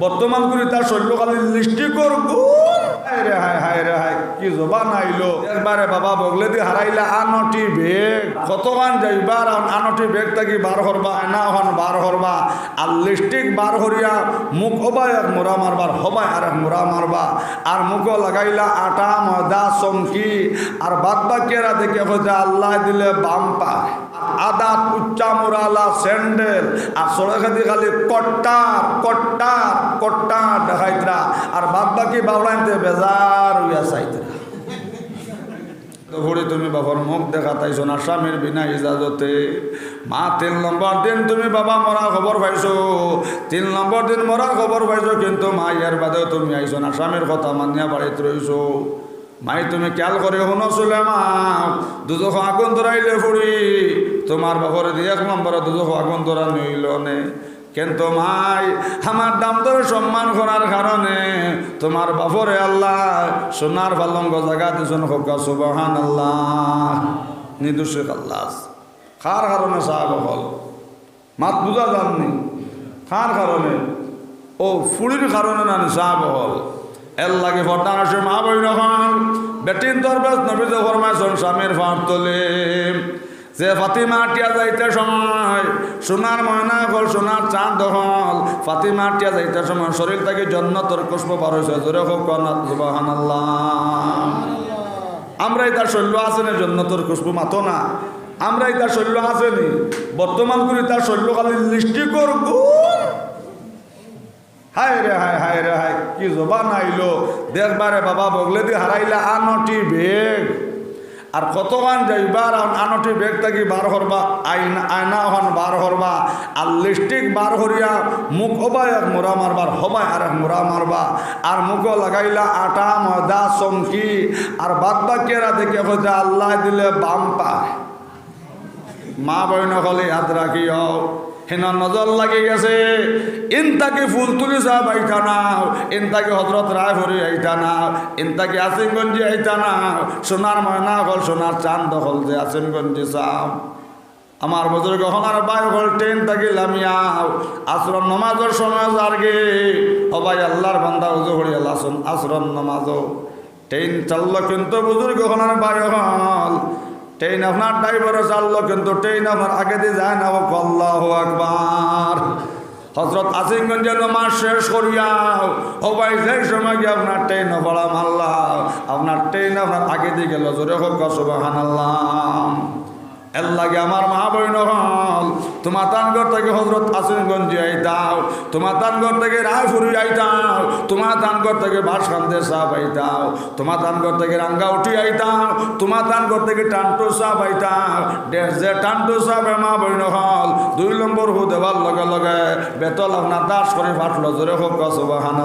বর্তমান করে তার শৈল্যকালীন লিস্টি করব হায় হায় কি বাবা বগলে দিয়ে হারাইলে, আনটি বেগ। কতক্ষণ যাই বার আনটি বেগ থাকি বার হরবা আনা হন আর লিস্টিক বার হরিয়া, মুখ হবাই এক মোরা মারবার, হবাই আর এক মোরা মারবা। আর মুখ লাগাইলা আটা, ময়দা, চমকি, আর বাদ বাকিয়েরা দেখে হচ্ছে আল্লাহ দিলে বাম পায় আদা উচ্চা মোরালা, স্যান্ডেল, আর সড়কাতি খালি কট্টার কট্টার কট্টার দেখাইতরা। আর বাদ বাকি বাবলাইতে বেজার হইয়া চাইতরা ঘুরে তুমি বাবার মুখ দেখা তাইছো না, স্বামীর বিনা ইজাজতে। মা, তিন নম্বর দিন তুমি বাবা মরা খবর পাইছো। তিন নম্বর দিন মরা খবর পাইছো, কিন্তু মা ইয়ার বাদেও তুমি আইছো না স্বামীর কথা মানিয়া বাড়িতে রইছো মাই তুমি খেয়াল করে শুনো চলে মা দুজখ আগুন ধরাইলে ফুড়ি তোমার বাপরে দিয়ে এক নম্বরে দুজখ আগুন ধরা নইল নে? কিন্তু মাই আমার দাম ধরে সম্মান করার কারণে তোমার বাপরে আল্লাহ, সোনার পালঙ্গ জায়গা দুজন হোকা সুবহান আল্লাহ নিদুষে আল্লাহ খার কারণে সাহাব হল? মাত বুঝা যাননি। খার কারণে? ও ফুড়ির কারণে না সাহাব হল? এর লাগে ফটান আসে মা বই নখন বেটিন দরবেশ নবীজ ফরমাইছন, স্বামীর ফাঁট তোলে। যে ফাতিমা টিয়া যাইতে সময়, সোনার ময়না হল, সোনার চাঁদ হল। ফাতিমা টিয়া যাইতে সময়, শরীর থেকে জন্নতর পুষ্প বার হয়েছে জোরে হোক আমরাই তার শৈল্য আসেনি জন্নতর পুষ্প মাতো না। আমরাই তার শৈল্য আসেনি। বর্তমান করে তার শৈল্যকালী লিস্টি করব হায় রে, হায় হায় রে, হায়, কি জবান আইলো। দেখবারে বাবা বগলে দিয়ে হারাইলে আনটি বেগ। আর কতক্ষণ যাইবার আনটি বেগ থাকি বার করবা আইনা আয়না হন বার করবা আর লিপস্টিক বার করিয়া মুখ হবাই এক মোরা মারবার হবাই আর এক মোরা মারবা, আর মুখ লাগাইলা আটা, ময়দা, চমকি, আর বাদ বাকিয়েরা দেখে হচ্ছে আল্লাহ দিলে বাম পায় মা বইন হলে হাত রাখিও হেন নজর লাগি গেছে। ইন তাকে ফুল তুলি সাহেব আইতা নাও ইন তাকে হজরত রায় ভরি আইতা নাও ইন তাকে আসিমগঞ্জি আইতা নাও সোনার ময়না হল, সোনার চাঁদ দখল যে আসিমগঞ্জি সাহ আমার বছর গহনার বায়ু হল, ট্রেন তাকে লামিয়াও আশ্রম নমাজের সময় যারগে অবাই আল্লাহর বান্দা উজু হরি আল্লাহ আশ্রম নমাজও। ট্রেন চালল কিন্তু বুজুর্গ গহনার বায়ু হল ট্রেন আপনার ড্রাইভারও চাললো, কিন্তু ট্রেন আমার আগে দিয়ে যায় না। ও আল্লাহ আকবার। হজরত আসিমগঞ্জের নমাজ শেষ করিয়াও ও ভাই, সেই সময় গিয়ে আপনার ট্রেন বড়া মাল্লাহ আপনার ট্রেন আপনার আগে দিয়ে গেল। জোরে হোক সুবাহান আল্লাহ এর লাগে আমার মা বইন হল। তোমার তানগর থেকে হজরত আসিমগঞ্জ আইতাও, তোমার তানগর থেকে রায়পুরি আইতাও, তোমার তানগর থেকে বাসকান্দে সাপ আইতাও, তোমার তানগর থেকে রাঙ্গাউটি আইতাও, তোমার তানগর থেকে টান্টো সাপ আইতাও ডেস যে টান্টো সাপে মা বইন হল। দুই নম্বর হু দেবার লগে লগে বেতল আপনার দাস করে ফাটলো জোরে হোক সুবাহান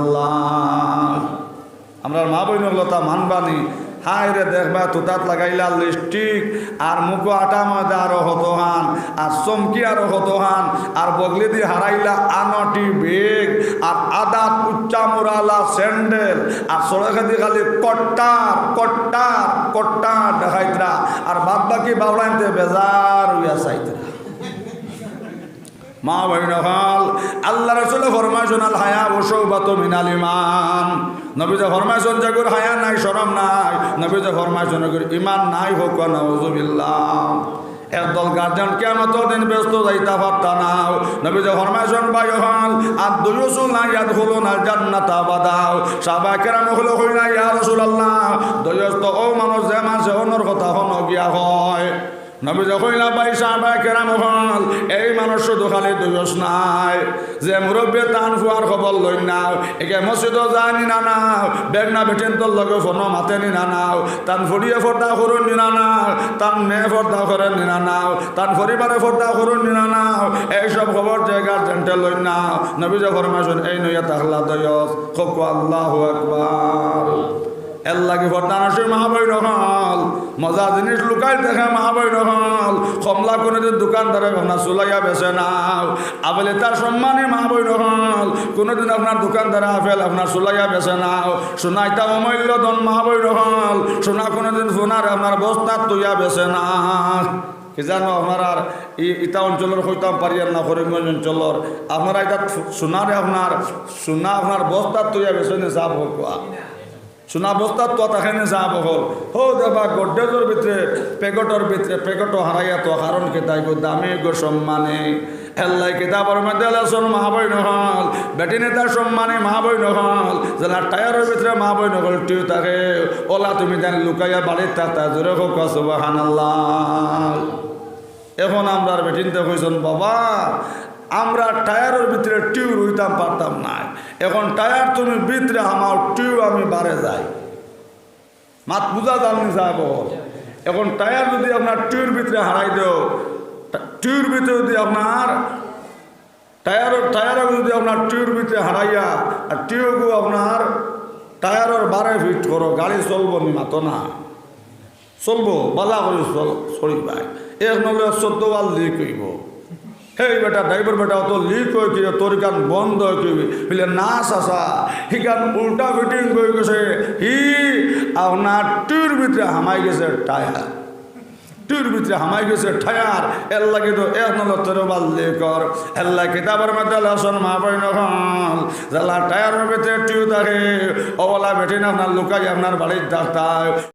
আমরা মা বইন লতা মানবানি। হাই রে দেখবা, তুতাত লাগাইলা লিপস্টিক আর মুখো আটা ময়দা আরও হতহান, আর চমকি আরও হতহান, আর বগলি দিয়ে হারাইলা আনটি বেগ, আর আদা উচ্চা মোরালা স্যান্ডেল, আর সড়কাতি খালি কট্টার কট্টার কট্টার দেখাইতরা, আর বাদ বাকি বাবলাইতে বেজার হইয়া চাইতরা মা বহিন হল। আল্লাহ রসুল ফরমাইশন আল হায়া ও সৌবাত মিনাল ইমান নবীজে ফরমাইশন জাগুর হায়া নাই শরম নাই। নবীজে ফরমাইশন জাগুর ইমান নাই, হোক নজুবিল্লাহ একদল গার্জেন কেমত দিন ব্যস্ত যাইতা পারতা নাও নবীজে ফরমাইশন বাই হল আর দুয়ুসুল না ইয়াদ হলো না জান্নাত আবাদাও সাবা কেরাম হলো হই না, ইয়া রাসূলুল্লাহ। দয়স্ত ও মানুষ যে মানুষ অনর কথা হন, গিয়া হয় নবী যখন পাই সাহাবা কেরাম হল, এই মানুষ শুধু খালি দুয়স নাই। যে মুরব্বী টান ফুয়ার খবর লই নাও, একে মসজিদ জানি না নাও বেগ না বেটেন তোর লগে ফোন মাতে নি না নাও, তান ফরিয়ে ফর্দা করুন নি না নাও, তান মেয়ে ফর্দা করেন নি না নাও, তান পরিবারে ফর্দা করুন নি না নাও, এইসব খবর যে গার্জেন্টে লই নাও। নবী যখন এই নইয়া তাহলা দয়স, খোক আল্লাহ আকবার। এর লাগে ভর্তানসে মাহাবই নহল মজা জিনিস লুকাই দেখে মাহাবই নহল কমলা কোনো দিন দোকানদারে আপনার চুলাইয়া বেছে নাও। আবেলে তার সম্মানে মাহাবই নহল কোনোদিন আপনার দোকানদারে আপেল আপনার চুলাইয়া বেছে নাও। সোনাইতা অমূল্য ধন মাহাবই নহল সোনা কোনোদিন সোনার আপনার বস্তার তুইয়া বেছে না কি জানো আপনার ইটা অঞ্চলের হইতাম পারিয়ার না করিমগঞ্জ অঞ্চলের আপনারা এটা সোনারে আপনার সোনা আপনার বস্তার তৈরি বেসনে চাপ হোক সোনা বস্তার তো তাখানে চাপ হল হো দেবা গড্ডেজের ভিতরে পেকটর ভিতরে পেকটও হারাইয়া তো কারণ কে তাই গো দামে গো সম্মানে হেল্লাই কিতাবর মধ্যে লেসন মাহবই নহল, বেটি নেতার সম্মানে মাহবই নহল যেলা টায়ারের ভিতরে মাহবই নহল টিউ তাকে ওলা তুমি জানি লুকাইয়া বাড়ির থাকতা জোরে হোক সুবাহান এখন আমরা বেটিনতে কইছেন বাবা আমরা টায়ারের ভিতরে টিউ রুইতাম, পারতাম না। এখন টায়ার তুমি ভিতরে আমার টিউ আমি বারে যাই। মাত বুঝা জাননি যাব এখন টায়ার যদি আপনার টিউর ভিতরে হারাই দেও টিউর ভিতরে যদি আপনার টায়ারের টায়ারও যদি আপনার টিউর ভিতরে হারাইয়া, আর টিউগু আপনার টায়ারের বারে ফিট করো, গাড়ি চলবো নি মাতো না। চলবো, বালা করে চল ভাই এক নলে চোদ্দ বার লিক হইব সেই বেটা, ড্রাইভার বেটা, অত লিক হয়ে কি, তোর গান বন্ধ হয়ে কি? বলে, না, চাচা সি গান উল্টা ফিটিং হয়ে গেছে। হি, আপনার টিউর ভিতরে হামাই গেছে টায়ার। টিউর ভিতরে হামাই গেছে টায়ার। এর লাগে তো এক নলে তোর বার লিক কর। এর লাগে কিতাবের মধ্যে লেসন মা বই নহল জ্বালা টায়ারের ভিতরে টিউ থাকে। ওলা বেটিন আপনার লুকাই আপনার বাড়ির ডাক্তার।